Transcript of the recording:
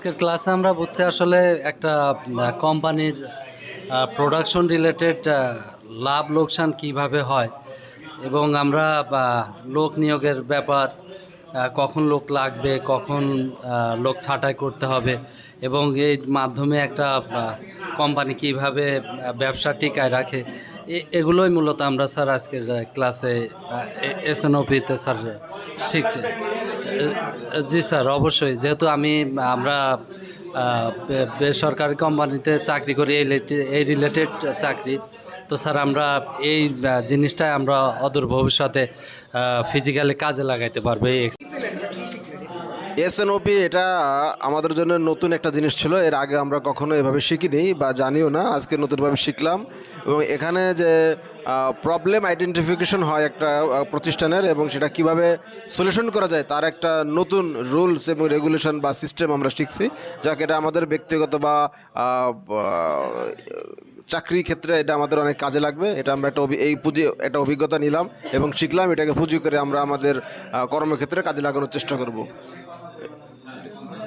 আজকের ক্লাসে আমরা বুঝছি আসলে একটা কোম্পানির প্রোডাকশন রিলেটেড লাভ লোকসান কীভাবে হয় এবং আমরা লোক নিয়োগের ব্যাপার কখন লোক লাগবে, কখন লোক ছাঁটাই করতে হবে এবং এই মাধ্যমে একটা কোম্পানি কীভাবে ব্যবসা টিকায় রাখে এগুলোই মূলত আমরা স্যার আজকের ক্লাসে এসএনওপিতে স্যার শিখছি। জি স্যার, অবশ্যই। যেহেতু আমি, আমরা বেসরকারি কোম্পানিতে চাকরি করি, এই এই রিলেটেড চাকরি। তো স্যার, আমরা এই জিনিসটাই আমরা অদূর ভবিষ্যতে ফিজিক্যালি কাজে লাগাইতে পারব এই এসএনওপি এটা আমাদের জন্য নতুন একটা জিনিস ছিল। এর আগে আমরা কখনো এভাবে শিখিনি বা জানিও না। আজকে নতুনভাবে শিখলাম। এবং এখানে যে প্রবলেম আইডেন্টিফিকেশন হয় একটা প্রতিষ্ঠানের এবং সেটা কীভাবে সলিউশন করা যায়, তার একটা নতুন রুলস এবং রেগুলেশন বা সিস্টেম আমরা শিখছি। যাকে, এটা আমাদের ব্যক্তিগত বা চাকরি ক্ষেত্রে এটা আমাদের অনেক কাজে লাগবে। এটা আমরা একটা এই পুঁজি, একটা অভিজ্ঞতা নিলাম এবং শিখলাম। এটাকে পুঁজি করে আমরা আমাদের কর্মক্ষেত্রে কাজে লাগানোর চেষ্টা করব। Thank you.